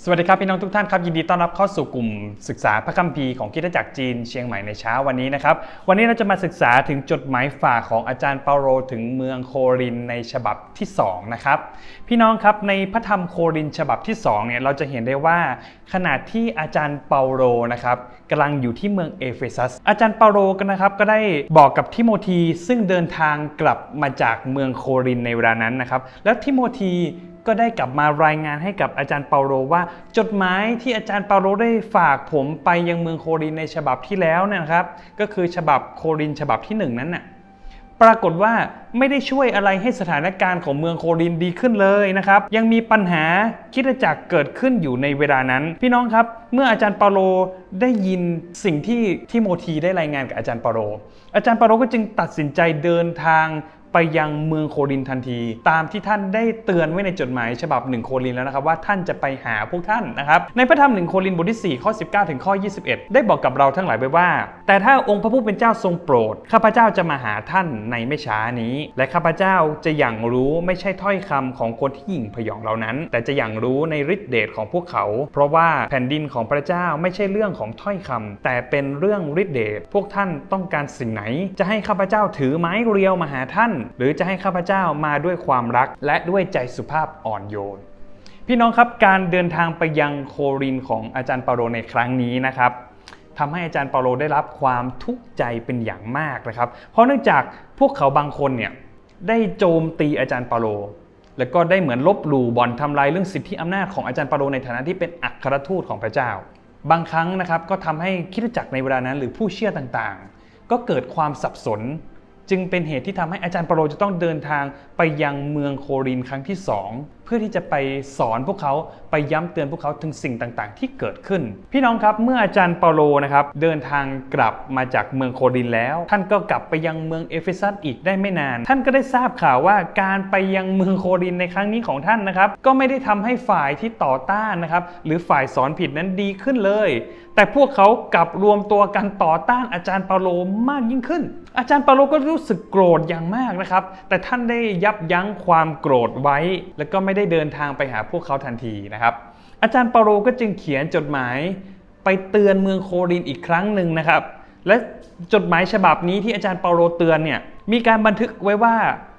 สวัสดีครับพี่น้องทุกท่านครับยินดีต้อนรับเข้าสู่กลุ่มศึกษาพระคัมภีร์ของคริสตจักรจีนเชียงใหม่ในเช้าวันนี้นะครับวันนี้เราจะมาศึกษาถึงจดหมายฝากของอาจารย์เปาโลถึงเมืองโครินในฉบับที่2นะครับพี่น้องครับในพระธรรมโครินฉบับที่2เนี่ยเราจะเห็นได้ว่าขณะที่อาจารย์เปาโลนะครับกำลังอยู่ที่เมืองเอเฟซัสอาจารย์เปาโลก็นะครับก็ได้บอกกับทิโมธีซึ่งเดินทางกลับมาจากเมืองโครินในเวลานั้นนะครับแล้วทิโมธี ก็ได้กลับมารายงานให้กับอาจารย์เปาโลว่า จดหมายที่อาจารย์เปาโลได้ฝากผมไปยังเมืองโครินในฉบับที่แล้วนะครับ ก็คือฉบับโครินฉบับที่หนึ่งนั้นน่ะปรากฏว่าไม่ได้ช่วยอะไรให้สถานการณ์ของเมืองโครินดีขึ้นเลยนะครับ ยังมีปัญหาคิดจักรเกิดขึ้นอยู่ในเวลานั้น พี่น้องครับ เมื่ออาจารย์เปาโลได้ยินสิ่งที่ทิโมธีได้รายงานกับอาจารย์เปาโลอาจารย์เปาโลก็จึงตัดสินใจเดินทาง ไปยังเมืองโครินทันที ตามที่ท่านได้เตือนไว้ในจดหมายฉบับหนึ่งโครินแล้วนะครับว่าท่านจะไปหาพวกท่านนะครับในพระธรรมหนึ่งโครินบทที่ 4 ข้อ 19 ถึงข้อ 21 ได้บอกกับเราทั้งหลายไว้ว่า แต่ถ้าองค์พระผู้เป็นเจ้าทรงโปรด ข้าพเจ้าจะมาหาท่านในไม่ช้านี้ และข้าพเจ้าจะอย่างรู้ไม่ใช่ถ้อยคำของคนที่หยิ่งพยองเหล่านั้น แต่จะอย่างรู้ในฤทธิเดชของพวกเขา เพราะว่าแผ่นดินของพระเจ้าไม่ใช่เรื่องของถ้อยคำแต่เป็นเรื่องฤทธิเดชพวกท่านต้องการสิ่งไหน จะให้ข้าพเจ้าถือไม้เรียวมาหาท่านหรือจะให้ข้าพเจ้ามาด้วยความรักและด้วยใจสุภาพอ่อนโยน พี่น้องครับการเดินทางไปยังโครินของอาจารย์เปาโลในครั้งนี้นะครับทำให้อาจารย์เปาโลได้รับความทุกข์ใจเป็นอย่างมากนะครับ เพราะเนื่องจากพวกเขาบางคนเนี่ยได้โจมตีอาจารย์เปาโล แล้วก็ได้เหมือนลบหลู่บ่อนทำลายเรื่องสิทธิอำนาจของอาจารย์เปาโลในฐานะที่เป็นอัครทูตของพระเจ้า บางครั้งนะครับก็ทำให้คิดจักรในเวลานั้น หรือผู้เชื่อต่างๆ ก็เกิดความสับสน จึงเป็นเหตุที่ทำให้อาจารย์เปรโลจะต้องเดินทางไปยังเมืองโครินครั้งที่สองเพื่อที่จะไปสอนพวกเขาไปย้ำเตือนพวกเขาถึงสิ่งต่างๆ ที่เกิดขึ้น พี่น้องครับเมื่ออาจารย์เปาโลนะครับเดินทางกลับมาจากเมืองโครินแล้ว ท่านก็กลับไปยังเมืองเอเฟซัสอีกได้ไม่นาน ท่านก็ได้ทราบข่าวว่าการไปยังเมืองโครินในครั้งนี้ของท่านนะครับ ก็ไม่ได้ทำให้ฝ่ายที่ต่อต้านนะครับ หรือฝ่ายสอนผิดนั้นดีขึ้นเลย แต่พวกเขากลับรวมตัวกันต่อต้านอาจารย์เปาโลมากยิ่งขึ้น อาจารย์เปาโลก็รู้สึกโกรธอย่างมากนะครับ แต่ท่านได้ยับยั้งความโกรธไว้แล้วก็ไม่ได้เดินทางไปหาพวกเขาทันทีนะครับ อาจารย์เปาโลก็จึงเขียนจดหมายไปเตือนเมืองโครินอีกครั้งหนึ่งนะครับ และจดหมายฉบับนี้ที่อาจารย์เปาโลเตือนเนี่ยมีการบันทึกไว้ว่า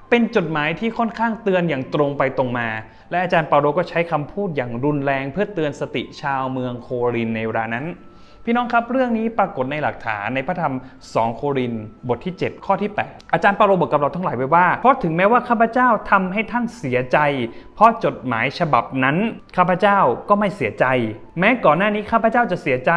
เป็นจดหมายที่ค่อนข้างเตือนอย่างตรงไปตรงมา และอาจารย์เปาโลก็ใช้คำพูดอย่างรุนแรงเพื่อเตือนสติชาวเมืองโครินในเวลานั้น พี่น้องครับเรื่องนี้ปรากฏในหลักฐานในพระธรรม 2 โครินบทที่ 7 ข้อที่ 8 อาจารย์เปาโลบอกกับเราทั้งหลายไว้ว่า เพราะถึงแม้ว่าข้าพเจ้าทำให้ท่านเสียใจ เพราะจดหมายฉบับนั้นข้าพเจ้าก็ไม่เสียใจ แม้ก่อนหน้านี้ข้าพเจ้าจะเสียใจ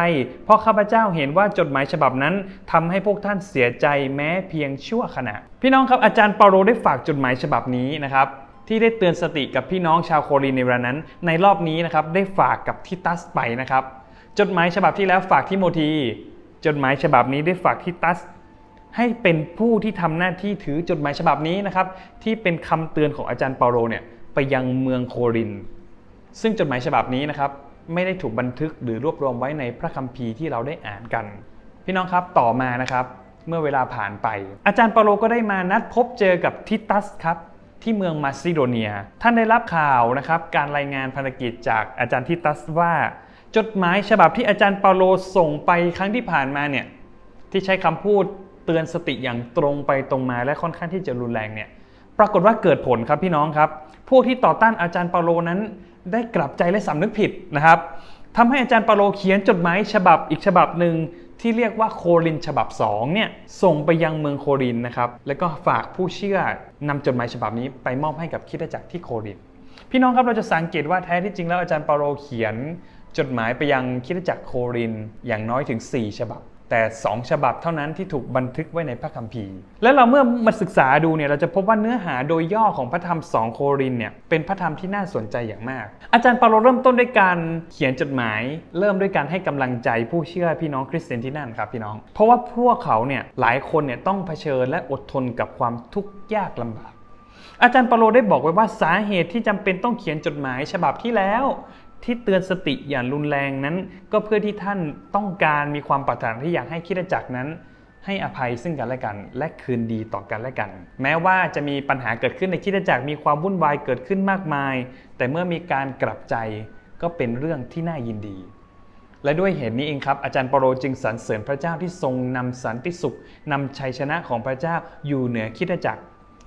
เพราะข้าพเจ้าเห็นว่าจดหมายฉบับนั้นทำให้พวกท่านเสียใจแม้เพียงชั่วขณะ พี่น้องครับอาจารย์เปาโลได้ฝากจดหมายฉบับนี้นะครับที่ได้เตือนสติกับพี่น้องชาวโครินในเวลานั้น ในรอบนี้นะครับได้ฝากกับทิตัสไปนะครับ จดหมายฉบับที่แล้วฝากทิโมธีจดหมายฉบับนี้ได้ฝากทิตัส ให้เป็นผู้ที่ทำหน้าที่ถือจดหมายฉบับนี้นะครับ ที่เป็นคำเตือนของอาจารย์เปาโลเนี่ยไปยังเมืองโคริน ซึ่งจดหมายฉบับนี้นะครับไม่ได้ถูกบันทึกหรือรวบรวมไว้ในพระคัมภีร์ที่เราได้อ่านกัน พี่น้องครับต่อมานะครับ เมื่อเวลาผ่านไป อาจารย์เปาโลก็ได้มานัดพบเจอกับทิตัสครับที่เมืองมาซิโดเนีย ท่านได้รับข่าวนะครับ การรายงานภารกิจจากอาจารย์ทิตัสว่า จดหมายฉบับที่อาจารย์เปาโลส่งไปครั้งที่ผ่านมาเนี่ยที่ใช้คำพูดเตือนสติอย่างตรงไปตรงมาและค่อนข้างที่จะรุนแรงเนี่ยปรากฏว่าเกิดผลครับพี่น้องครับพวกที่ต่อต้านอาจารย์เปาโลนั้น ได้กลับใจและสำนึกผิดนะครับทำให้อาจารย์เปาโลเขียนจดหมายฉบับอีกฉบับหนึ่งที่เรียกว่าโครินฉบับ2เนี่ยส่งไปยังเมืองโครินนะครับแล้วก็ฝากผู้เชื่อนำจดหมายฉบับนี้ไปมอบให้กับคริสตจักรที่โคริน พี่น้องครับเราจะสังเกตว่าแท้ที่จริงแล้วอาจารย์เปาโลเขียน จดหมายไปยังคริสตจักรโครินอย่างน้อยถึง 4 ฉบับ แต่ 2 ฉบับเท่านั้นที่ถูกบันทึกไว้ในพระคัมภีร์ และเราเมื่อมาศึกษาดูเนี่ยเราจะพบว่าเนื้อหาโดยย่อของพระธรรม2โครินเนี่ยเป็นพระธรรมที่น่าสนใจอย่างมาก อาจารย์เปาโลเริ่มต้นด้วยการเขียนจดหมาย เริ่มด้วยการให้กำลังใจผู้เชื่อพี่น้องคริสเตียนที่นั่นครับพี่น้อง เพราะว่าพวกเขาเนี่ยหลายคนเนี่ยต้องเผชิญและอดทนกับความทุกข์ยากลำบากอาจารย์เปาโลได้บอกไว้ว่าสาเหตุที่จำเป็นต้องเขียนจดหมายฉบับที่แล้ว ที่เตือนสติอย่างรุนแรงนั้น ก็เพื่อที่ท่านต้องการมีความปรารถนาที่อยากให้คิดจักรนั้น ให้อภัยซึ่งกันและกัน และคืนดีต่อกันและกัน แม้ว่าจะมีปัญหาเกิดขึ้นในคิดจักรมีความวุ่นวายเกิดขึ้นมากมาย แต่เมื่อมีการกลับใจก็เป็นเรื่องที่น่ายินดี และด้วยเหตุนี้เองครับอาจารย์ปาโลจึงสรรเสริญพระเจ้าที่ทรงนำสันติสุขนำชัยชนะของพระเจ้าอยู่เหนือคิดจักร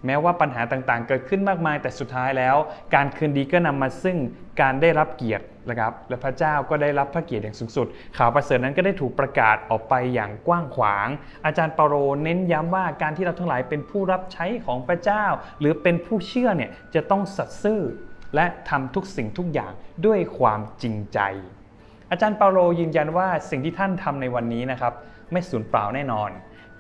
แม้ว่าปัญหาต่างๆ เกิดขึ้นมากมาย แต่สุดท้ายแล้ว การคืนดีก็นำมาซึ่งการได้รับเกียรตินะครับและพระเจ้าก็ได้รับพระเกียรติอย่างสูงสุด ข่าวประเสริฐนั้นก็ได้ถูกประกาศออกไปอย่างกว้างขวาง อาจารย์เปาโลเน้นย้ำว่าการที่เราทั้งหลายเป็นผู้รับใช้ของพระเจ้า หรือเป็นผู้เชื่อเนี่ยจะต้องสัตย์ซื่อ และทำทุกสิ่งทุกอย่างด้วยความจริงใจ อาจารย์เปาโลยืนยันว่าสิ่งที่ท่านทำในวันนี้นะครับไม่สูญเปล่าแน่นอน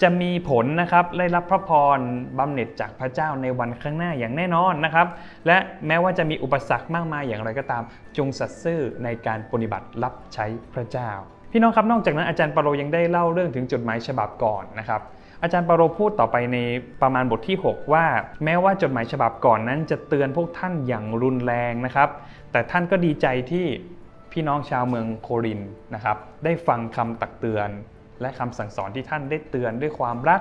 จะมีผลนะครับได้รับพระพรบำเหน็จจากพระเจ้าในวันข้างหน้าอย่างแน่นอนนะครับ และแม้ว่าจะมีอุปสรรคมากมายอย่างไรก็ตาม จงสัตย์ซื่อในการปฏิบัติรับใช้พระเจ้า พี่น้องครับนอกจากนั้นอาจารย์ปาโลยังได้เล่าเรื่องถึงจดหมายฉบับก่อนนะครับอาจารย์ปาโลพูดต่อไปในประมาณบทที่ 6 ว่า แม้ว่าจดหมายฉบับก่อนนั้น จะเตือนพวกท่านอย่างรุนแรงนะครับ แต่ท่านก็ดีใจที่พี่น้องชาวเมืองโครินนะครับได้ฟังคำตักเตือน และคำสั่งสอนที่ท่านได้เตือนด้วยความรัก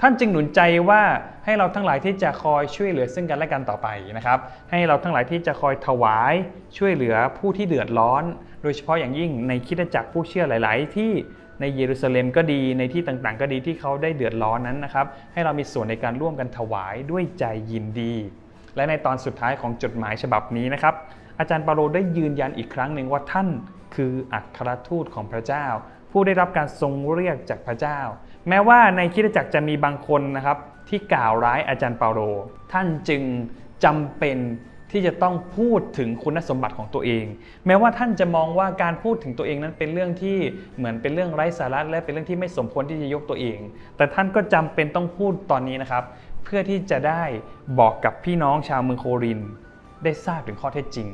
ท่านจึงหนุนใจว่าให้เราทั้งหลายที่จะคอยช่วยเหลือซึ่งกันและกันต่อไปนะครับ ให้เราทั้งหลายที่จะคอยถวายช่วยเหลือผู้ที่เดือดร้อน โดยเฉพาะอย่างยิ่งในคิดจักรผู้เชื่อหลาย ๆ ที่ในเยรูซาเล็มก็ดีในที่ต่างๆ ก็ดีที่เขาได้เดือดร้อนนั้นนะครับ ให้เรามีส่วนในการร่วมกันถวายด้วยใจยินดี และในตอนสุดท้ายของจดหมายฉบับนี้นะครับ อาจารย์เปาโลได้ยืนยันอีกครั้งหนึ่งว่าท่านคืออัครทูตของพระเจ้า ผู้ได้รับการทรงเรียกจากพระเจ้า แม้ว่าในคริสตจักรจะมีบางคนนะครับที่กล่าวร้ายอาจารย์เปาโลท่านจึงจำเป็นที่จะต้องพูดถึงคุณสมบัติของตัวเอง แม้ว่าท่านจะมองว่าการพูดถึงตัวเองนั้นเป็นเรื่องที่เหมือนเป็นเรื่องไร้สาระและเป็นเรื่องที่ไม่สมควรที่จะยกตัวเอง แต่ท่านก็จำเป็นต้องพูดตอนนี้นะครับ เพื่อที่จะได้บอกกับพี่น้องชาวเมืองโคริน ได้ทราบถึงข้อเท็จจริง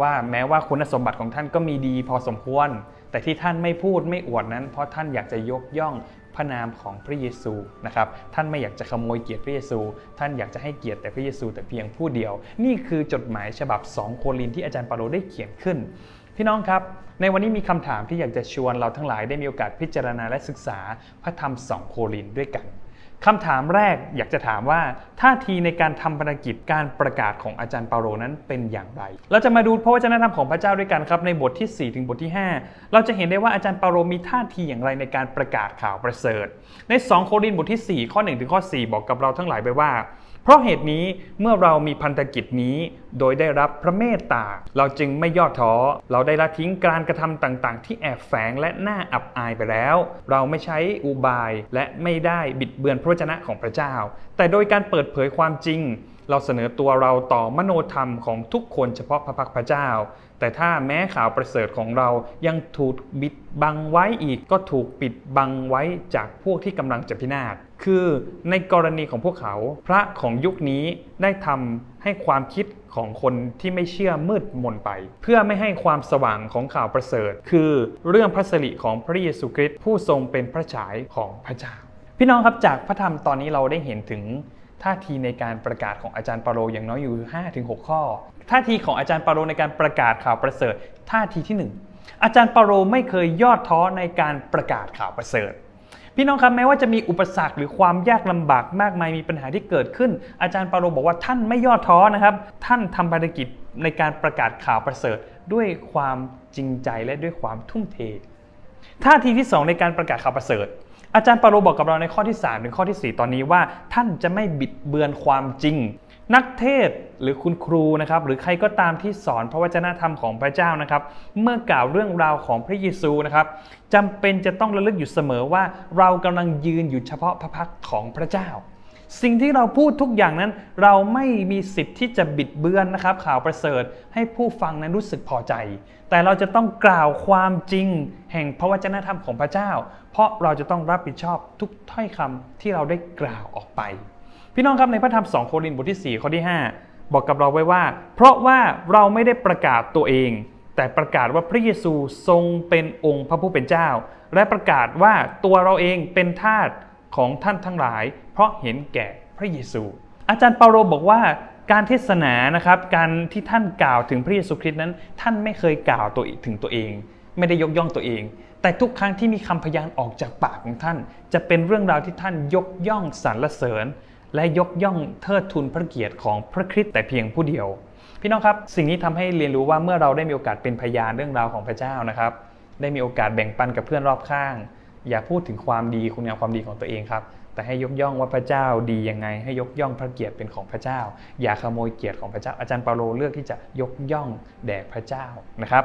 ว่าแม้ว่าคุณสมบัติของท่านก็มีดีพอสมควร แต่ที่ท่านไม่พูดไม่อวดนั้น เพราะท่านอยากจะยกย่องพระนามของพระเยซูนะครับ ท่านไม่อยากจะขโมยเกียรติพระเยซู ท่านอยากจะให้เกียรติแต่พระเยซูแต่เพียงผู้เดียว นี่คือจดหมายฉบับ 2 โครินที่อาจารย์เปาโลได้เขียนขึ้น พี่น้องครับ ในวันนี้มีคำถามที่อยากจะชวนเราทั้งหลายได้มีโอกาสพิจารณาและศึกษาพระธรรม2โครินด้วยกัน คำถามแรกอยากจะถามว่าท่าทีในการทำภารกิจการประกาศของอาจารย์เปาโลนั้นเป็นอย่างไร เราจะมาดูพระวจนะธรรมของพระเจ้าด้วยกันครับในบทที่ 4 ถึงบทที่ 5 เราจะเห็นได้ว่าอาจารย์เปาโลมีท่าทีอย่างไรในการประกาศข่าวประเสริฐ ใน 2 โครินธ์บทที่ 4 ข้อ 1 ถึงข้อ 4 บอกกับเราทั้งหลายไปว่า เพราะเหตุนี้เมื่อเรามีพันธกิจนี้ โดยได้รับพระเมตตา เราจึงไม่ย่อท้อ เราได้ละทิ้งการกระทำต่างๆ ที่แอบแฝงและน่าอับอายไปแล้ว เราไม่ใช้อุบายและไม่ได้บิดเบือนพระวจนะของพระเจ้า แต่โดยการเปิดเผยความจริง เราเสนอตัวเราต่อมโนธรรมของทุกคนเฉพาะพระพักตร์พระเจ้า แต่ถ้าแม้ข่าวประเสริฐของเรายังถูกบิดบังไว้อีกก็ถูกปิดบังไว้จากพวกที่กำลังจะพินาศคือในกรณีของพวกเขา พระของยุคนี้ได้ทำให้ความคิดของคนที่ไม่เชื่อมืดมนไป เพื่อไม่ให้ความสว่างของข่าวประเสริฐ คือเรื่องพระสิริของพระเยซูคริสต์ผู้ทรงเป็นพระฉายของพระเจ้า พี่น้องครับจากพระธรรมตอนนี้เราได้เห็นถึง ท่าทีในการประกาศของอาจารย์ปาโลอย่างน้อยอยู่5-6 ข้อ ท่าทีของอาจารย์ปาโลในการประกาศข่าวประเสริฐ ท่าทีที่ 1 อาจารย์ปาโลไม่เคยย่อท้อในการประกาศข่าวประเสริฐพี่น้องครับแม้ว่าจะมีอุปสรรคหรือความยากลำบากมากมายมีปัญหาที่เกิดขึ้น อาจารย์ปาโลบอกว่าท่านไม่ย่อท้อนะครับ ท่านทำภารกิจในการประกาศข่าวประเสริฐ ด้วยความจริงใจและด้วยความทุ่มเท ท่าทีที่ 2 ในการประกาศข่าวประเสริฐ อาจารย์ปาโลบอกกับเราในข้อที่ 3 ถึงข้อที่ 4 ตอนนี้ว่า ท่านจะไม่บิดเบือนความจริง นักเทศหรือคุณครูนะครับหรือใครก็ตามที่สอนพระวจนะธรรมของพระเจ้านะครับ เมื่อกล่าวเรื่องราวของพระเยซูนะครับจำเป็นจะต้องระลึกอยู่เสมอว่าเรากำลังยืนอยู่เฉพาะพระพักของพระเจ้า สิ่งที่เราพูดทุกอย่างนั้น เราไม่มีสิทธิ์ที่จะบิดเบือนนะครับ ข่าวประเสริฐให้ผู้ฟังนั้นรู้สึกพอใจ แต่เราจะต้องกล่าวความจริง แห่งพระวจนะธรรมของพระเจ้า เพราะเราจะต้องรับผิดชอบทุกถ้อยคำที่เราได้กล่าวออกไป พี่น้องครับในพระธรรม2โครินธ์บทที่4ข้อที่ 5 บอกกับเราไว้ว่า เพราะว่าเราไม่ได้ประกาศตัวเอง แต่ประกาศว่าพระเยซูทรงเป็นองค์พระผู้เป็นเจ้า และประกาศว่าตัวเราเองเป็นทาสของท่านทั้งหลาย เพราะเห็นแก่พระเยซู อาจารย์เปาโลบอกว่าการเทศนานะครับการที่ท่านกล่าวถึงพระเยซูคริสต์นั้น ท่านไม่เคยกล่าวตัวถึงตัวเอง ไม่ได้ยกย่องตัวเอง แต่ทุกครั้งที่มีคำพยานออกจากปากของท่าน จะเป็นเรื่องราวที่ท่านยกย่องสรรเสริญ และยกย่องเทิดทูนพระเกียรติของพระคริสต์แต่เพียงผู้เดียว พี่น้องครับ สิ่งนี้ทำให้เรียนรู้ว่าเมื่อเราได้มีโอกาสเป็นพยานเรื่องราวของพระเจ้านะครับ ได้มีโอกาสแบ่งปันกับเพื่อนรอบข้าง อย่าพูดถึงความดีคุณงามความดีของตัวเองครับ แต่ให้ยกย่องว่าพระเจ้าดียังไง ให้ยกย่องพระเกียรติเป็นของพระเจ้า อย่าขโมยเกียรติของพระเจ้าอาจารย์เปาโลเลือกที่จะยกย่องแด่พระเจ้านะครับ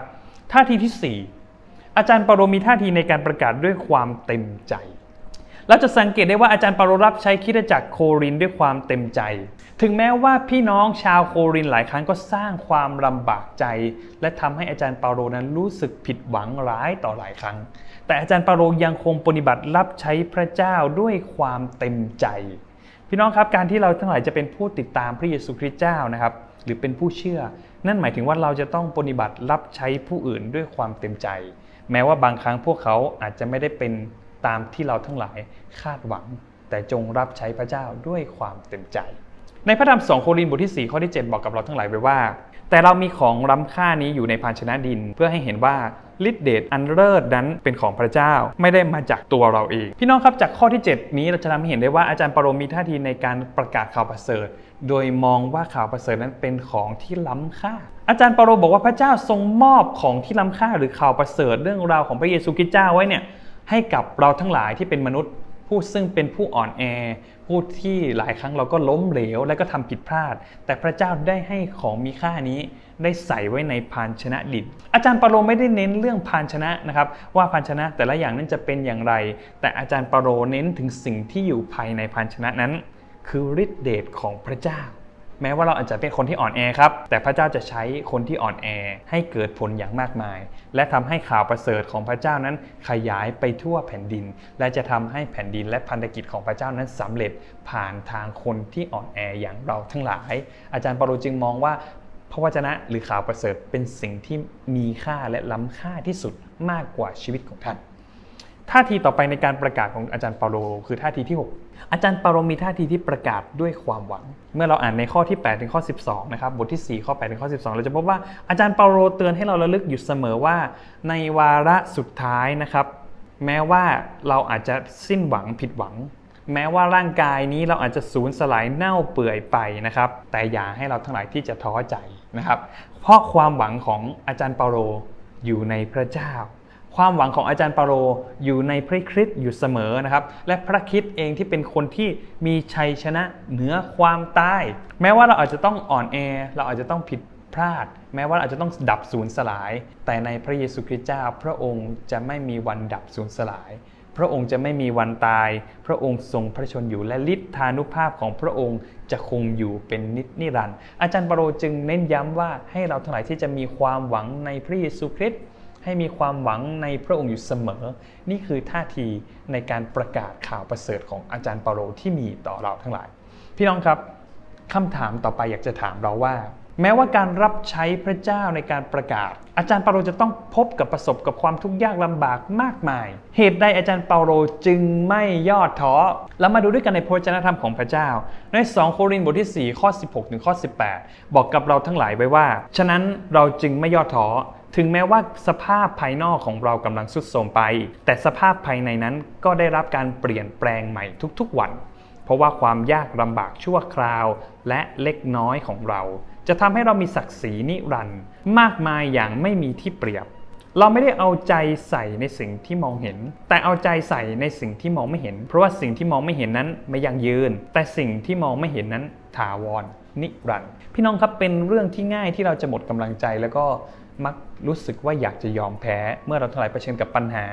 ท่าทีที่ 4 อาจารย์เปาโลมีท่าทีในการประกาศด้วยความเต็มใจเราจะสังเกตได้ว่าอาจารย์เปาโลรับใช้คริสตจักรโครินด้วยความเต็มใจ ถึงแม้ว่าพี่น้องชาวโครินหลายครั้งก็สร้างความลำบากใจ และทำให้อาจารย์เปาโลนั้นรู้สึกผิดหวังร้ายต่อหลายครั้ง แต่อาจารย์เปาโลยังคงปฏิบัติรับใช้พระเจ้าด้วยความเต็มใจ พี่น้องครับการที่เราทั้งหลายจะเป็นผู้ติดตามพระเยซูคริสต์เจ้านะครับ หรือเป็นผู้เชื่อ นั่นหมายถึงว่าเราจะต้องปฏิบัติรับใช้ผู้อื่นด้วยความเต็มใจ แม้ว่าบางครั้งพวกเขาอาจจะไม่ได้เป็นตามที่เราทั้งหลายคาดหวัง แต่จงรับใช้พระเจ้าด้วยความเต็มใจ ในพระธรรม2โครินธ์บทที่4ข้อที่ 7 บอกกับเราทั้งหลายไว้ว่า แต่เรามีของล้ำค่านี้อยู่ในภาชนะดิน เพื่อให้เห็นว่าฤทธิเดชอันเลิศนั้นเป็นของพระเจ้าไม่ได้มาจากตัวเราเอง พี่น้องครับจากข้อที่ 7 นี้เราจะทำให้เห็นได้ว่าอาจารย์ปรโรมีท่าทีในการประกาศข่าวประเสริฐ โดยมองว่าข่าวประเสริฐนั้นเป็นของที่ล้ำค่า อาจารย์ปรโรบอกว่าพระเจ้าทรงมอบของที่ล้ำค่า หรือข่าวประเสริฐเรื่องราวของพระเยซูคริสต์เจ้าไว้เนี่ยให้กับเราทั้งหลายที่เป็นมนุษย์ผู้ซึ่งเป็นผู้อ่อนแอ พูดที่หลายครั้งเราก็ล้มเหลวและก็ทำผิดพลาด แต่พระเจ้าได้ให้ของมีค่านี้ได้ใส่ไว้ในภาชนะดินอาจารย์ปาโลไม่ได้เน้นเรื่องภาชนะนะครับว่าภาชนะแต่ละอย่างนั้นจะเป็นอย่างไร แต่อาจารย์ปาโลเน้นถึงสิ่งที่อยู่ภายในภาชนะนั้น คือฤทธิเดชของพระเจ้า แม้ว่าเราอาจจะเป็นคนที่อ่อนแอครับ แต่พระเจ้าจะใช้คนที่อ่อนแอให้เกิดผลอย่างมากมาย และทำให้ข่าวประเสริฐของพระเจ้านั้นขยายไปทั่วแผ่นดิน และจะทำให้แผ่นดินและพันธกิจของพระเจ้านั้นสำเร็จผ่านทางคนที่อ่อนแออย่างเราทั้งหลาย อาจารย์ปาโลจึงมองว่าพระวจนะหรือข่าวประเสริฐเป็นสิ่งที่มีค่าและล้ำค่าที่สุดมากกว่าชีวิตของท่าน ท่าทีต่อไปในการประกาศของอาจารย์เปาโลคือท่าทีที่ 6 อาจารย์เปาโลมีท่าทีที่ประกาศด้วยความหวัง เมื่อเราอ่านในข้อที่ 8 ถึงข้อ 12 นะครับ บทที่ 4 ข้อ 8 ถึงข้อ 12 เราจะพบว่าอาจารย์เปาโลเตือนให้เราระลึกอยู่เสมอว่า ในวาระสุดท้ายนะครับ แม้ว่าเราอาจจะสิ้นหวังผิดหวัง แม้ว่าร่างกายนี้เราอาจจะสูญสลายเน่าเปื่อยไปนะครับ แต่อย่าให้เราทั้งหลายที่จะท้อใจนะครับ เพราะความหวังของอาจารย์เปาโลอยู่ในพระเจ้า ความหวังของอาจารย์ปาโลอยู่ในพระคริสต์อยู่เสมอนะครับ และพระคริสต์เองที่เป็นคนที่มีชัยชนะเหนือความตาย แม้ว่าเราอาจจะต้องอ่อนแอ เราอาจจะต้องผิดพลาด แม้ว่าเราอาจจะต้องดับสูญสลาย แต่ในพระเยซูคริสต์เจ้า พระองค์จะไม่มีวันดับสูญสลาย พระองค์จะไม่มีวันตาย พระองค์ทรงพระชนอยู่และฤทธานุภาพของพระองค์จะคงอยู่เป็นนิจนิรันดร์อาจารย์ปาโลจึงเน้นย้ำว่าให้เราทั้งหลายที่จะมีความหวังในพระเยซูคริสต์ ให้มีความหวังในพระองค์อยู่เสมอ นี่คือท่าทีในการประกาศข่าวประเสริฐของอาจารย์เปาโลที่มีต่อเราทั้งหลาย พี่น้องครับคำถามต่อไปอยากจะถามเราว่า แม้ว่าการรับใช้พระเจ้าในการประกาศ อาจารย์เปาโลจะต้องพบกับประสบกับความทุกข์ยากลำบากมากมาย เหตุใดอาจารย์เปาโลจึงไม่ย่อท้อแล้วมาดูด้วยกันในพระวจนะธรรมของพระเจ้า ใน 2 โครินธ์บทที่ 4 ข้อ 16 ถึงข้อ 18 บอกกับเราทั้งหลายไว้ว่า ฉะนั้นเราจึงไม่ย่อท้อ ถึงแม้ว่าสภาพภายนอกของเรากำลังสุดโทรมไป แต่สภาพภายในนั้นก็ได้รับการเปลี่ยนแปลงใหม่ทุกๆวัน เพราะว่าความยากลำบากชั่วคราว และเล็กน้อยของเรา จะทำให้เรามีศักดิ์ศรีนิรันดร์มากมายอย่างไม่มีที่เปรียบ เราไม่ได้เอาใจใส่ในสิ่งที่มองเห็น แต่เอาใจใส่ในสิ่งที่มองไม่เห็น เพราะว่าสิ่งที่มองไม่เห็นนั้นไม่ยั่งยืน แต่สิ่งที่มองไม่เห็นนั้นถาวรนิรันดร์พี่น้องครับเป็นเรื่องที่ง่ายที่เราจะหมดกำลังใจแล้วก็ มักรู้สึกว่าอยากจะยอมแพ้ เมื่อเราทั้งหลายเผชิญกับปัญหา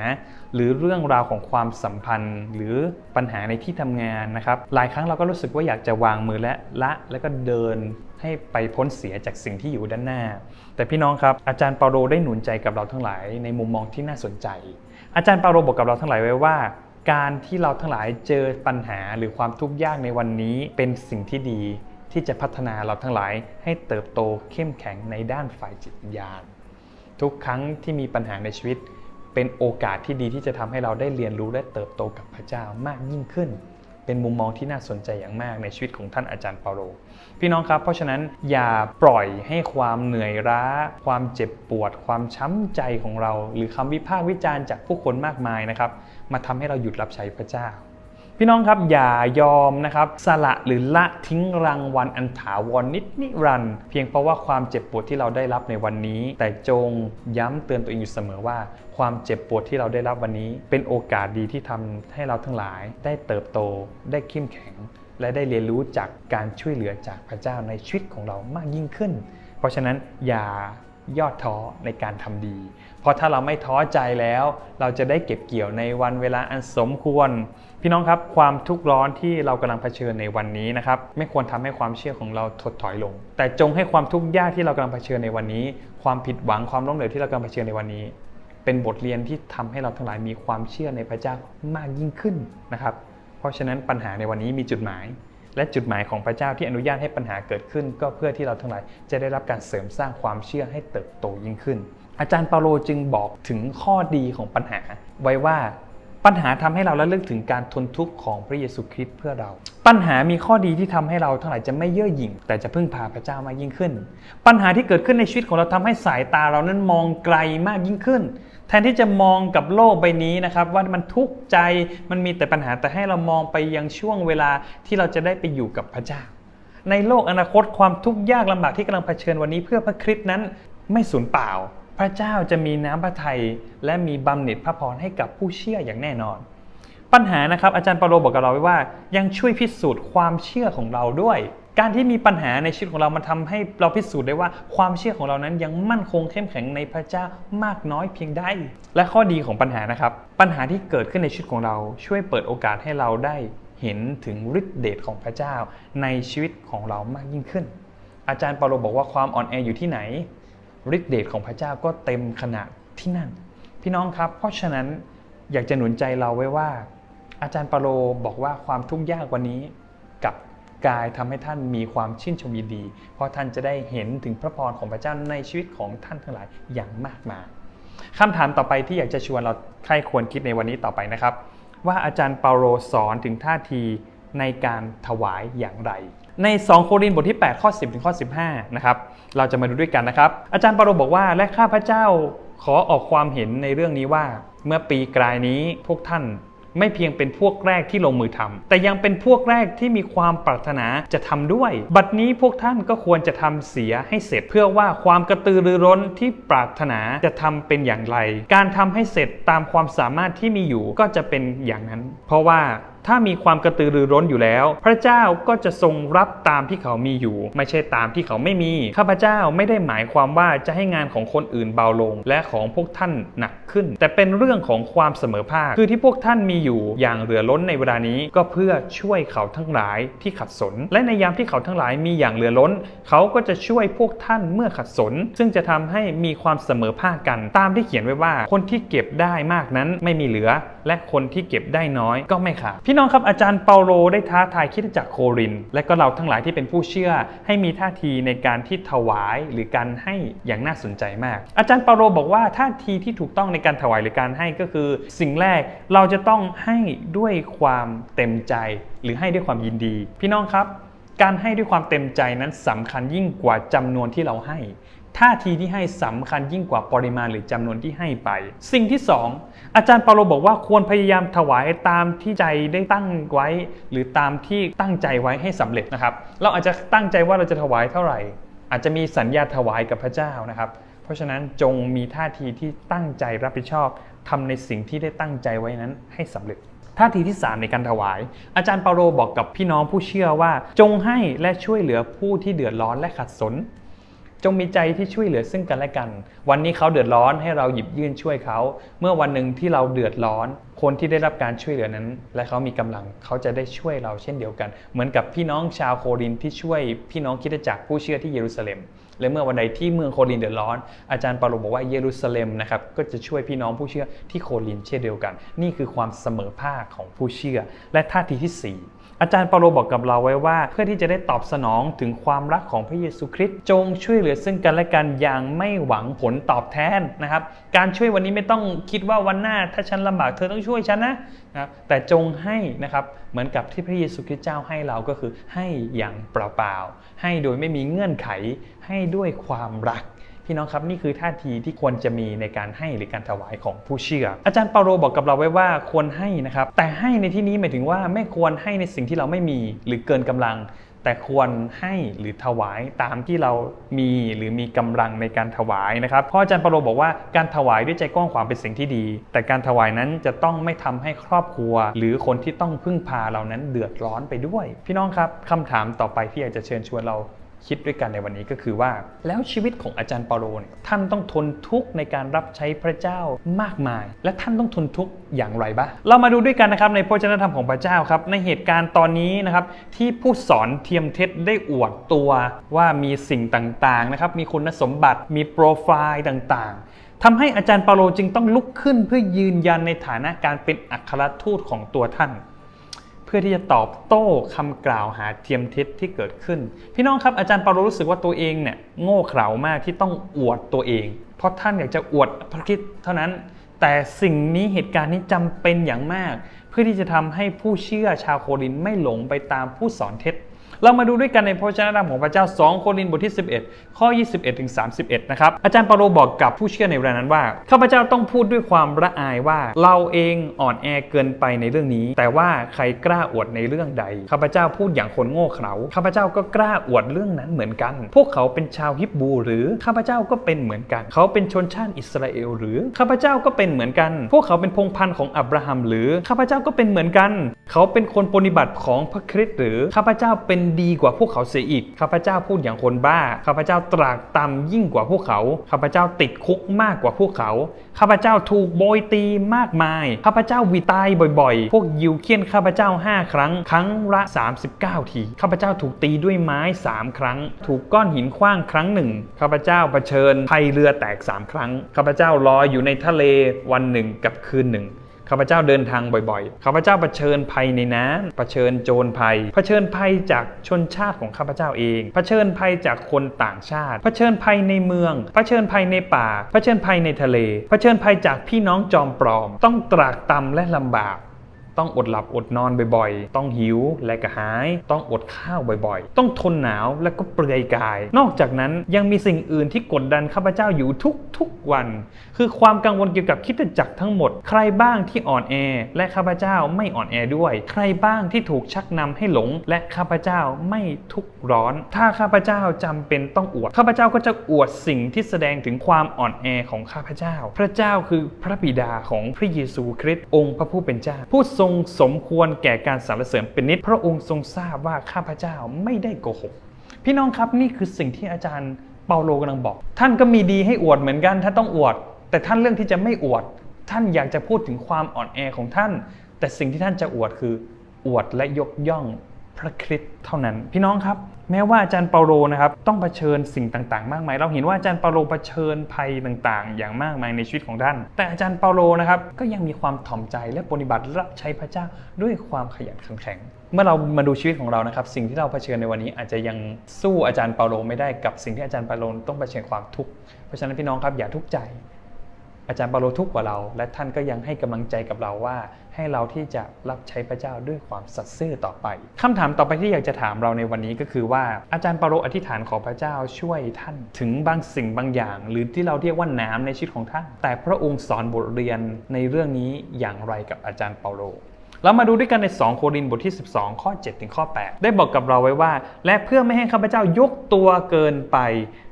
หรือเรื่องราวของความสัมพันธ์ หรือปัญหาในที่ทำงานนะครับหลายครั้งเราก็รู้สึกว่าอยากจะวางมือและละ แล้วก็เดินให้ไปพ้นเสียจากสิ่งที่อยู่ด้านหน้า แต่พี่น้องครับอาจารย์เปาโลได้หนุนใจกับเราทั้งหลายในมุมมองที่น่าสนใจ อาจารย์เปาโลบอกกับเราทั้งหลายไว้ว่าการที่เราทั้งหลายเจอปัญหาหรือความทุกข์ยากในวันนี้เป็นสิ่งที่ดีที่จะพัฒนาเราทั้งหลายให้เติบโตเข้มแข็งในด้านฝ่ายจิตวิญญาณ ทุกครั้งที่มีปัญหาในชีวิต เป็นโอกาสที่ดีที่จะทำให้เราได้เรียนรู้และเติบโตกับพระเจ้ามากยิ่งขึ้น เป็นมุมมองที่น่าสนใจอย่างมากในชีวิตของท่านอาจารย์เปาโล พี่น้องครับ เพราะฉะนั้นอย่าปล่อยให้ความเหนื่อยล้า ความเจ็บปวด ความช้ำใจของเรา หรือคำวิพากษ์วิจารณ์จากผู้คนมากมายนะครับ มาทำให้เราหยุดรับใช้พระเจ้า พี่น้องครับอย่ายอมนะครับสละหรือละทิ้งรางวัลอันถาวรนิดนิรันด์เพียงเพราะว่าความเจ็บปวดที่เราได้รับในวันนี้ แต่จงย้ำเตือนตัวเองอยู่เสมอว่า ความเจ็บปวดที่เราได้รับวันนี้ เป็นโอกาสดีที่ทำให้เราทั้งหลาย ได้เติบโต ได้เข้มแข็ง และได้เรียนรู้จากการช่วยเหลือจากพระเจ้าในชีวิตของเรามากยิ่งขึ้น เพราะฉะนั้นอย่า ยอดท้อในการทำดี เพราะถ้าเราไม่ท้อใจแล้ว เราจะได้เก็บเกี่ยวในวันเวลาอันสมควร พี่น้องครับความทุกข์ร้อนที่เรากำลังเผชิญในวันนี้นะครับ ไม่ควรทำให้ความเชื่อของเราถดถอยลง แต่จงให้ความทุกข์ยากที่เรากำลังเผชิญในวันนี้ ความผิดหวังความล้มเหลวที่เรากำลังเผชิญในวันนี้ เป็นบทเรียนที่ทำให้เราทั้งหลายมีความเชื่อในพระเจ้ามากยิ่งขึ้นนะครับ เพราะฉะนั้นปัญหาในวันนี้มีจุดหมาย และจุดหมายของพระเจ้าที่อนุญาตให้ปัญหาเกิดขึ้น ก็เพื่อที่เราทั้งหลายจะได้รับการเสริมสร้างความเชื่อให้เติบโตยิ่งขึ้น อาจารย์เปาโลจึงบอกถึงข้อดีของปัญหา ไว้ว่าปัญหาทำให้เราระลึกถึงการทนทุกข์ของพระเยซูคริสต์เพื่อเรา ปัญหามีข้อดีที่ทำให้เราทั้งหลายจะไม่เย่อหยิ่ง แต่จะพึ่งพาพระเจ้ามากยิ่งขึ้น ปัญหาที่เกิดขึ้นในชีวิตของเราทำให้สายตาเรานั้นมองไกลมากยิ่งขึ้น แทนที่จะมองกับโลกใบนี้นะครับว่ามันทุกข์ใจมันมีแต่ปัญหาแต่ให้เรามองไปยังช่วงเวลาที่เราจะได้ไปอยู่กับพระเจ้า ในโลกอนาคตความทุกข์ยากลำบากที่กำลังเผชิญวันนี้เพื่อพระคริสต์นั้นไม่สูญเปล่า พระเจ้าจะมีน้ำพระทัยและมีบำเหน็จพระพรให้กับผู้เชื่ออย่างแน่นอน ปัญหานะครับอาจารย์เปาโลบอกกับเราไว้ว่า ยังช่วยพิสูจน์ความเชื่อของเราด้วย การที่มีปัญหาในชีวิตของเรา มันทำให้เราพิสูจน์ได้ว่าความเชื่อของเรานั้นยังมั่นคงเข้มแข็งในพระเจ้ามากน้อยเพียงใด และข้อดีของปัญหานะครับ ปัญหาที่เกิดขึ้นในชีวิตของเรา ช่วยเปิดโอกาสให้เราได้เห็นถึงฤทธิเดชของพระเจ้า ในชีวิตของเรามากยิ่งขึ้น อาจารย์เปาโลบอกว่าความอ่อนแออยู่ที่ไหนฤทธิเดชของพระเจ้าก็เต็มขนาดที่นั่น พี่น้องครับ เพราะฉะนั้นอยากจะหนุนใจเราไว้ว่า อาจารย์เปาโลบอกว่าความทุกข์ยากวันนี้ กายทำให้ท่านมีความชื่นชมยินดี เพราะท่านจะได้เห็นถึงพระพรของพระเจ้าในชีวิตของท่านทั้งหลายอย่างมากมายคำถามต่อไปที่อยากจะชวนเราใครควรคิดในวันนี้ต่อไปนะครับ ว่าอาจารย์เปาโลสอนถึงท่าทีในการถวายอย่างไร ใน 2 โครินธ์บทที่ 8 ข้อ 10 ถึงข้อ 15 นะครับ เราจะมาดูด้วยกันนะครับ อาจารย์เปาโลบอกว่าและข้าพระเจ้าขอออกความเห็นในเรื่องนี้ว่า เมื่อปีกลายนี้พวกท่าน ไม่เพียงเป็นพวกแรกที่ลงมือทำแต่ยังเป็นพวกแรกที่มีความปรารถนาจะทำด้วย บัดนี้พวกท่านก็ควรจะทำเสียให้เสร็จเพื่อว่าความกระตือรือร้นที่ปรารถนาจะทำเป็นอย่างไร การทำให้เสร็จตามความสามารถที่มีอยู่ก็จะเป็นอย่างนั้น เพราะว่า ถ้ามีความกระตือรือร้นอยู่แล้ว พระเจ้าก็จะทรงรับตามที่เขามีอยู่ ไม่ใช่ตามที่เขาไม่มี ข้าพเจ้าไม่ได้หมายความว่าจะให้งานของคนอื่นเบาลง และของพวกท่านหนักขึ้น แต่เป็นเรื่องของความเสมอภาค คือที่พวกท่านมีอยู่อย่างเหลือล้นในเวลานี้ก็เพื่อช่วยเขาทั้งหลายที่ขัดสน และในยามที่เขาทั้งหลายมีอย่างเหลือล้น เขาก็จะช่วยพวกท่านเมื่อขัดสน ซึ่งจะทำให้มีความเสมอภาคกัน ตามที่เขียนไว้ว่า คนที่เก็บได้มากนั้นไม่มีเหลือ และคนที่เก็บได้น้อยก็ไม่ขาดพี่น้องครับอาจารย์เปาโลได้ท้าทายคิดจักรโคริน และก็เราทั้งหลายที่เป็นผู้เชื่อ ให้มีท่าทีในการที่ถวายหรือการให้อย่างน่าสนใจมาก อาจารย์เปาโลบอกว่าท่าทีที่ถูกต้องในการถวายหรือการให้ก็คือ สิ่งแรกเราจะต้องให้ด้วยความเต็มใจ หรือให้ด้วยความยินดี พี่น้องครับ การให้ด้วยความเต็มใจนั้นสำคัญยิ่งกว่าจำนวนที่เราให้ท่าทีที่ให้สำคัญยิ่งกว่าปริมาณหรือจำนวนที่ให้ไป สิ่งที่ส อาจารย์เปาโลบอกว่าควรพยายามถวายตามที่ใจได้ตั้งไว้ หรือตามที่ตั้งใจไว้ให้สำเร็จนะครับ เราอาจจะตั้งใจว่าเราจะถวายเท่าไหร่ อาจจะมีสัญญาถวายกับพระเจ้านะครับ เพราะฉะนั้นจงมีท่าทีที่ตั้งใจรับผิดชอบทำในสิ่งที่ได้ตั้งใจไว้นั้นให้สำเร็จท่าทีที่ 3 ในการถวาย อาจารย์เปาโลบอกกับพี่น้องผู้เชื่อว่า จงให้และช่วยเหลือผู้ที่เดือดร้อนและขัดสน จงมีใจที่ช่วยเหลือซึ่งกันและกัน วันนี้เขาเดือดร้อนให้เราหยิบยื่นช่วยเขา เมื่อวันหนึ่งที่เราเดือดร้อน คนที่ได้รับการช่วยเหลือนั้น และเขามีกำลังเขาจะได้ช่วยเราเช่นเดียวกัน เหมือนกับพี่น้องชาวโครินที่ช่วยพี่น้องคิดจักผู้เชื่อที่เยรูซาเล็ม และเมื่อวันใดที่เมืองโครินเดือดร้อน อาจารย์เปาโลบอกว่าเยรูซาเล็มนะครับก็จะช่วยพี่น้องผู้เชื่อที่โครินเช่นเดียวกัน นี่คือความเสมอภาคของผู้เชื่อ และท่าทีที่สี่ อาจารย์เปาโลบอกกับเราไว้ว่า เพื่อที่จะได้ตอบสนองถึงความรักของพระเยซูคริสต์จงช่วยเหลือซึ่งกันและกันอย่างไม่หวังผลตอบแทนนะครับ การช่วยวันนี้ไม่ต้องคิดว่าวันหน้าถ้าฉันลำบากเธอต้องช่วยฉันนะนะแต่จงให้นะครับเหมือนกับที่พระเยซูคริสต์เจ้าให้เราก็คือให้อย่างเปล่าๆให้โดยไม่มีเงื่อนไขให้ด้วยความรัก พี่น้องครับนี่คือท่าทีที่ควรจะมีในการให้หรือการถวายของผู้เชื่อ อาจารย์เปาโลบอกกับเราไว้ว่าควรให้นะครับแต่ให้ในที่นี้หมายถึงว่าไม่ควรให้ในสิ่งที่เราไม่มีหรือเกินกำลัง แต่ควรให้หรือถวายตามที่เรามีหรือมีกำลังในการถวายนะครับเพราะอาจารย์เปาโลบอกว่าการถวายด้วยใจกว้างขวางเป็นสิ่งที่ดี แต่การถวายนั้นจะต้องไม่ทำให้ครอบครัว หรือคนที่ต้องพึ่งพาเรานั้นเดือดร้อนไปด้วย พี่น้องครับคำถามต่อไปที่อยากจะเชิญชวนเรา คิดด้วยกันในวันนี้ก็คือว่า แล้วชีวิตของอาจารย์เปาโลเนี่ยท่านต้องทนทุกข์ในการรับใช้พระเจ้ามากมาย และท่านต้องทนทุกข์อย่างไรบ้างเรามาดูด้วยกันนะครับในพระวจนะธรรมของพระเจ้าครับ ในเหตุการณ์ตอนนี้นะครับที่ผู้สอนเทียมเท็จได้อวดตัวว่ามีสิ่งต่างๆนะครับมีคุณสมบัติมีโปรไฟล์ต่างๆทำให้อาจารย์เปาโลจึงต้องลุกขึ้นเพื่อยืนยันในฐานะการเป็นอัครทูตของตัวท่าน เพื่อที่จะตอบโต้คำกล่าวหาเทียมเท็จที่เกิดขึ้น พี่น้องครับอาจารย์เปาโลรู้สึกว่าตัวเองเนี่ยโง่เขลามากที่ต้องอวดตัวเอง เพราะท่านอยากจะอวดพระคิดเท่านั้น แต่สิ่งนี้เหตุการณ์นี้จำเป็นอย่างมาก เพื่อที่จะทำให้ผู้เชื่อชาวโครินไม่หลงไปตามผู้สอนเท็จ เรามาดูด้วยกันในพระวจนะธรรมของพระเจ้า 2 โครินธ์บทที่ 11 ข้อ 21ถึง31 นะครับ อาจารย์เปาโลบอกกับผู้เชื่อในเวลานั้นว่า ข้าพเจ้าต้องพูดด้วยความละอายว่า เราเองอ่อนแอเกินไปในเรื่องนี้ แต่ว่าใครกล้าอวดในเรื่องใด ข้าพเจ้าพูดอย่างคนโง่เขลาข้าพเจ้าก็กล้าอวดเรื่องนั้นเหมือนกัน พวกเขาเป็นชาวฮิบรูหรือข้าพเจ้าก็เป็นเหมือนกัน เขาเป็นชนชาติอิสราเอลหรือข้าพเจ้าก็เป็นเหมือนกัน พวกเขาเป็นพงพันธุ์ของอับราฮัม หรือข้าพเจ้าก็เป็นเหมือนกัน เขาเป็นคนปฏิบัติของพระคริสต์หรือข้าพเจ้าเป็นดีกว่าพวกเขาเสียอีก ข้าพเจ้าพูดอย่างคนบ้า ข้าพเจ้าตรากตำยิ่งกว่าพวกเขา ข้าพเจ้าติดคุกมากกว่าพวกเขา ข้าพเจ้าถูกโบยตีมากมาย ข้าพเจ้าวีตายบ่อยๆ พวกยิวเคี่ยนข้าพเจ้า 5 ครั้ง ครั้งละ 39 ที ข้าพเจ้าถูกตีด้วยไม้ 3 ครั้ง ถูกก้อนหินขว้างครั้งหนึ่ง ข้าพเจ้าเผชิญภัยเรือแตก 3 ครั้ง ข้าพเจ้าลอยอยู่ในทะเลวันหนึ่งกับคืนหนึ่ง ข้าพเจ้าเดินทางบ่อยๆ ข้าพเจ้าเผชิญภัยในน้ำเผชิญโจรภัย เผชิญภัยจากชนชาติของข้าพเจ้าเอง เผชิญภัยจากคนต่างชาติ เผชิญภัยในเมือง เผชิญภัยในป่า เผชิญภัยในทะเล เผชิญภัยจากพี่น้องจอมปลอม ต้องตรากตำและลำบาก ต้องอดหลับอดนอนบ่อยๆ ต้องหิวและกระหาย ต้องอดข้าวบ่อยๆ ต้องทนหนาวและก็เปลือยกาย นอกจากนั้นยังมีสิ่งอื่นที่กดดันข้าพเจ้าอยู่ทุกๆวัน คือความกังวลเกี่ยวกับคิดจักรทั้งหมด ใครบ้างที่อ่อนแอ และข้าพเจ้าไม่อ่อนแอด้วย ใครบ้างที่ถูกชักนำให้หลง และข้าพเจ้าไม่ทุกข์ร้อน ถ้าข้าพเจ้าจำเป็นต้องอวด ข้าพเจ้าก็จะอวดสิ่งที่แสดงถึงความอ่อนแอของข้าพเจ้า พระเจ้าคือพระบิดาของพระเยซูคริสต์องค์พระผู้เป็นเจ้า ผู้ทรงสมควรแก่การสรรเสริญเป็นนิจพระองค์ทรงทราบว่าข้าพเจ้าไม่ได้โกหกพี่น้องครับนี่คือสิ่งที่อาจารย์เปาโลกำลังบอก ท่านก็มีดีให้อวดเหมือนกันถ้าต้องอวด แต่ท่านเรื่องที่จะไม่อวด ท่านอยากจะพูดถึงความอ่อนแอของท่าน แต่สิ่งที่ท่านจะอวดคืออวดและยกย่องพระคริสต์เท่านั้น พี่น้องครับ แม้ว่าอาจารย์เปาโลนะครับต้องเผชิญสิ่งต่างๆ มากมาย เราเห็นว่าอาจารย์เปาโลเผชิญภัยต่างๆ อย่างมากมายในชีวิตของท่าน แต่อาจารย์เปาโลนะครับก็ยังมีความถ่อมใจและปฏิบัติรับใช้พระเจ้าด้วยความขยันขันแข็ง เมื่อเรามาดูชีวิตของเรานะครับสิ่งที่เราเผชิญในวันนี้อาจจะยังสู้อาจารย์เปาโลไม่ได้กับสิ่งที่อาจารย์เปาโลต้องเผชิญความทุกข์เพราะฉะนั้นพี่น้องครับอย่าทุกข์ใจ อาจารย์เปาโลทุกข์กว่าเรา และท่านก็ยังให้กำลังใจกับเราว่า ให้เราที่จะรับใช้พระเจ้าด้วยความสัตย์ซื่อต่อไปคำถามต่อไปที่อยากจะถามเราในวันนี้ก็คือว่าอาจารย์เปาโลอธิษฐานขอพระเจ้าช่วยท่านถึงบางสิ่งบางอย่าง หรือที่เราเรียกว่าน้ำในชีวิตของท่าน แต่พระองค์สอนบทเรียนในเรื่องนี้อย่างไรกับอาจารย์เปาโล เรามาดูด้วยกันใน 2 โครินธ์บทที่ 12 ข้อ 7 ถึงข้อ 8 ได้บอกกับเราไว้ว่า และเพื่อไม่ให้ข้าพเจ้ายกตัวเกินไป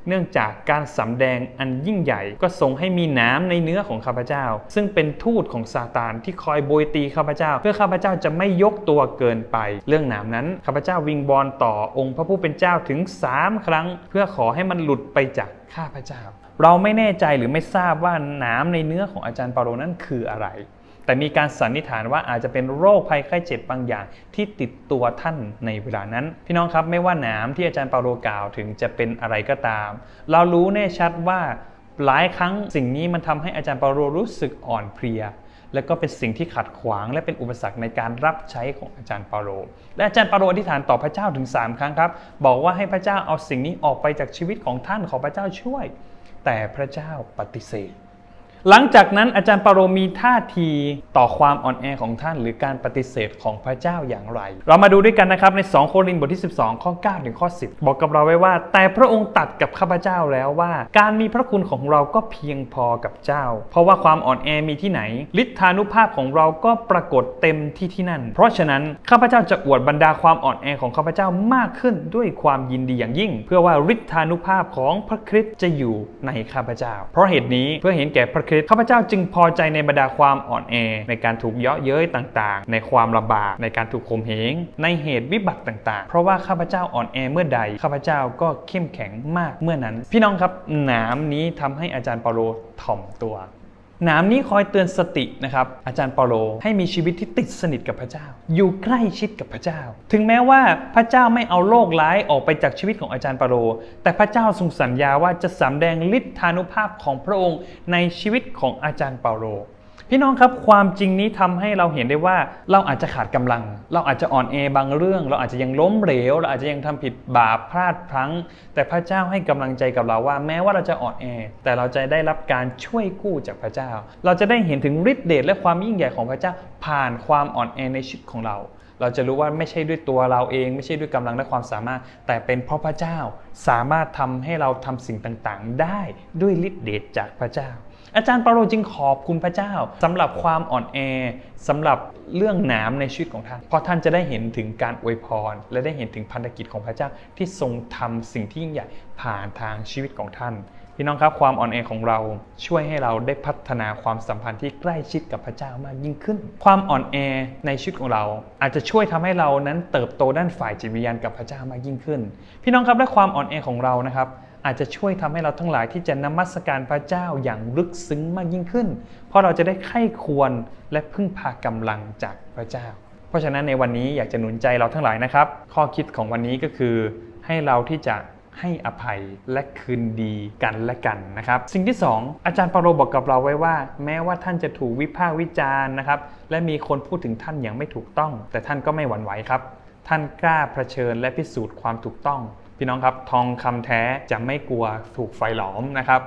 เนื่องจากการสำแดงอันยิ่งใหญ่ ก็ทรงให้มีน้ำในเนื้อของข้าพเจ้า ซึ่งเป็นทูตของซาตานที่คอยโบยตีข้าพเจ้า เพื่อข้าพเจ้าจะไม่ยกตัวเกินไป เรื่องน้ำนั้นข้าพเจ้าวิงบอลต่อองค์พระผู้เป็นเจ้าถึง 3 ครั้ง เพื่อขอให้มันหลุดไปจากข้าพเจ้า เราไม่แน่ใจหรือไม่ทราบว่าน้ำในเนื้อของอาจารย์เปาโลนั้นคืออะไร แต่มีการสันนิษฐานว่าอาจจะเป็นโรคภัยไข้เจ็บบางอย่างที่ติดตัวท่านในเวลานั้น พี่น้องครับไม่ว่าหนามที่อาจารย์เปาโลกล่าวถึงจะเป็นอะไรก็ตาม เรารู้แน่ชัดว่าหลายครั้งสิ่งนี้มันทำให้อาจารย์เปาโลรู้สึกอ่อนเพลีย และก็เป็นสิ่งที่ขัดขวางและเป็นอุปสรรคในการรับใช้ของอาจารย์เปาโล และอาจารย์เปาโลอธิษฐานต่อพระเจ้าถึง 3 ครั้งครับ บอกว่าให้พระเจ้าเอาสิ่งนี้ออกไปจากชีวิตของท่านขอพระเจ้าช่วย แต่พระเจ้าปฏิเสธ หลังจากนั้นอาจารย์ปาโลมีท่าทีต่อความอ่อนแอของท่าน หรือการปฏิเสธของพระเจ้าอย่างไร เรามาดูด้วยกันนะครับใน 2 โครินธ์บทที่ 12 ข้อ 9 ถึงข้อ 10 บอกกับเราไว้ว่า แต่พระองค์ตัดกับข้าพเจ้าแล้วว่า การมีพระคุณของเราก็เพียงพอกับเจ้า เพราะว่าความอ่อนแอมีที่ไหนฤทธานุภาพของเราก็ปรากฏเต็มที่ที่นั่น เพราะฉะนั้นข้าพเจ้าจะอวดบรรดาความอ่อนแอของข้าพเจ้ามากขึ้นด้วยความยินดีอย่างยิ่ง เพื่อว่าฤทธานุภาพของพระคริสต์จะอยู่ในข้าพเจ้า เพราะเหตุนี้เพื่อเห็นแก่พระคริสต์ข้าพเจ้าจึงพอใจในบรรดาความอ่อนแอ ในการถูกเยาะเย้ยต่างๆ ในความลำบากในการถูกข่มเหงในเหตุวิบัติต่างๆ เพราะว่าข้าพเจ้าอ่อนแอเมื่อใดข้าพเจ้าก็เข้มแข็งมากเมื่อนั้น พี่น้องครับหนามนี้ทำให้อาจารย์เปาโลถ่อมตัว หนามนี้คอยเตือนสตินะครับอาจารย์เปาโลให้มีชีวิตที่ติดสนิทกับพระเจ้า อยู่ใกล้ชิดกับพระเจ้า ถึงแม้ว่าพระเจ้าไม่เอาโรคร้ายออกไปจากชีวิตของอาจารย์เปาโล แต่พระเจ้าทรงสัญญาว่าจะสำแดงฤทธานุภาพของพระองค์ในชีวิตของอาจารย์เปาโล พี่น้องครับความจริงนี้ทำให้เราเห็นได้ว่าเราอาจจะขาดกำลัง เราอาจจะอ่อนแอบางเรื่อง เราอาจจะยังล้มเหลว เราอาจจะยังทำผิดบาปพลาดพลั้ง แต่พระเจ้าให้กำลังใจกับเราว่า แม้ว่าเราจะอ่อนแอ แต่เราจะได้รับการช่วยกู้จากพระเจ้า เราจะได้เห็นถึงฤทธิ์เดชและความยิ่งใหญ่ของพระเจ้าผ่านความอ่อนแอในชีวิตของเรา เราจะรู้ว่าไม่ใช่ด้วยตัวเราเอง ไม่ใช่ด้วยกำลังและความสามารถ แต่เป็นเพราะพระเจ้าสามารถทำให้เราทำสิ่งต่างๆ ได้ด้วยฤทธิ์เดชจากพระเจ้า อาจารย์เปาโลจึงขอบคุณพระเจ้าสำหรับความอ่อนแอสำหรับเรื่องหนามในชีวิตของท่าน เพราะท่านจะได้เห็นถึงการอวยพร และได้เห็นถึงพันธกิจของพระเจ้าที่ทรงทำสิ่งที่ยิ่งใหญ่ผ่านทางชีวิตของท่านพี่น้องครับความอ่อนแอของเราช่วยให้เราได้พัฒนาความสัมพันธ์ที่ใกล้ชิดกับพระเจ้ามากยิ่งขึ้น ความอ่อนแอในชีวิตของเรา อาจจะช่วยทำให้เรานั้นเติบโตด้านฝ่ายจิตวิญญาณกับพระเจ้ามากยิ่งขึ้น พี่น้องครับและความอ่อนแอของเรานะครับ อาจจะช่วยทำให้เราทั้งหลายที่จะนมัสการพระเจ้าอย่างลึกซึ้งมากยิ่งขึ้น เพราะเราจะได้ไข้ควรและพึ่งพากำลังจากพระเจ้า เพราะฉะนั้นในวันนี้อยากจะหนุนใจเราทั้งหลายนะครับ ข้อคิดของวันนี้ก็คือ ให้เราที่จะให้อภัยและคืนดีกันและกันนะครับ สิ่งที่2อาจารย์เปาโลบอกกับเราไว้ว่า แม้ว่าท่านจะถูกวิพากษ์วิจารณ์นะครับ และมีคนพูดถึงท่านอย่างไม่ถูกต้อง แต่ท่านก็ไม่หวั่นไหวครับ ท่านกล้าเผชิญและพิสูจน์ความถูกต้อง พี่น้องครับทองคำแท้จะไม่กลัวถูกไฟหลอมนะครับ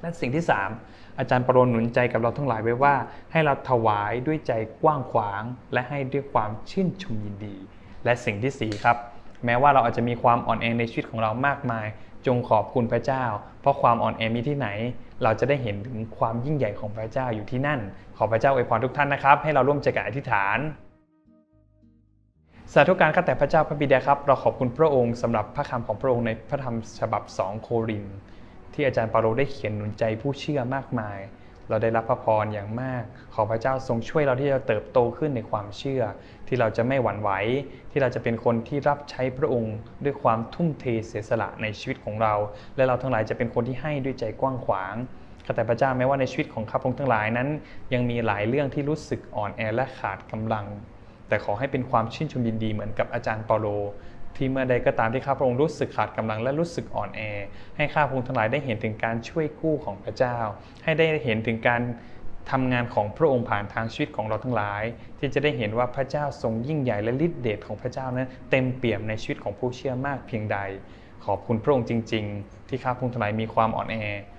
และสิ่งที่ 3 อาจารย์ปรนหนุนใจกับเราทั้งหลายไว้ว่า ให้เราถวายด้วยใจกว้างขวาง และให้ด้วยความชื่นชมยินดี และสิ่งที่4ครับแม้ว่าเราอาจจะมีความอ่อนแอในชีวิตของเรามากมาย จงขอบคุณพระเจ้า เพราะความอ่อนแอมีที่ไหน เราจะได้เห็นถึงความยิ่งใหญ่ของพระเจ้าอยู่ที่นั่น ขอพระเจ้าอวยพรทุกท่านนะครับ ให้เราร่วมใจกันอธิษฐาน สาธุการข้าแต่พระเจ้าพระบิดาครับ เราขอบคุณพระองค์สำหรับพระคำของพระองค์ในพระธรรมฉบับ 2 โครินธ์ที่อาจารย์เปาโลได้เขียนหนุนใจผู้เชื่อมากมาย เราได้รับพระพรอย่างมาก ขอพระเจ้าทรงช่วยเราที่จะเติบโตขึ้นในความเชื่อ ที่เราจะไม่หวั่นไหวที่เราจะเป็นคนที่รับใช้พระองค์ ด้วยความทุ่มเทเสียสละในชีวิตของเรา และเราทั้งหลายจะเป็นคนที่ให้ด้วยใจกว้างขวางข้าแต่พระเจ้าแม้ว่าในชีวิตของข้าพงทั้งหลายนั้น ยังมีหลายเรื่องที่รู้สึกอ่อนแอและขาดกำลัง แต่ขอให้เป็นความชื่นชมยินดีเหมือนกับอาจารย์เปาโล ที่เมื่อใดก็ตามที่ข้าพระองค์รู้สึกขาดกำลังและรู้สึกอ่อนแอ ให้ข้าพระองค์ทั้งหลายได้เห็นถึงการช่วยกู้ของพระเจ้า ให้ได้เห็นถึงการทำงานของพระองค์ผ่านทางชีวิตของเราทั้งหลาย ที่จะได้เห็นว่าพระเจ้าทรงยิ่งใหญ่และฤทธิเดชของพระเจ้านั้น เต็มเปี่ยมในชีวิตของผู้เชื่อมากเพียงใด ขอบคุณพระองค์จริง ๆ ที่ข้าพระองค์ทั้งหลายมีความอ่อนแอ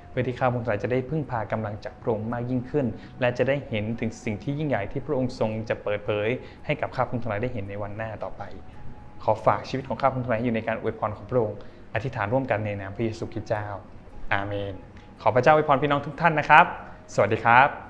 เพื่อที่ข้าพระองค์ทั้งหลายจะได้พึ่งพากำลังจากพระองค์มากยิ่งขึ้น และจะได้เห็นถึงสิ่งที่ยิ่งใหญ่ที่พระองค์ทรงจะเปิดเผย ให้กับข้าพระองค์ทั้งหลายได้เห็นในวันหน้าต่อไป ขอฝากชีวิตของข้าพระองค์ทั้งหลายอยู่ในการอวยพรของพระองค์อธิษฐานร่วมกันในนามพระเยซูคริสต์เจ้า อาเมน ขอพระเจ้าอวยพรพี่น้องทุกท่านนะครับ สวัสดีครับ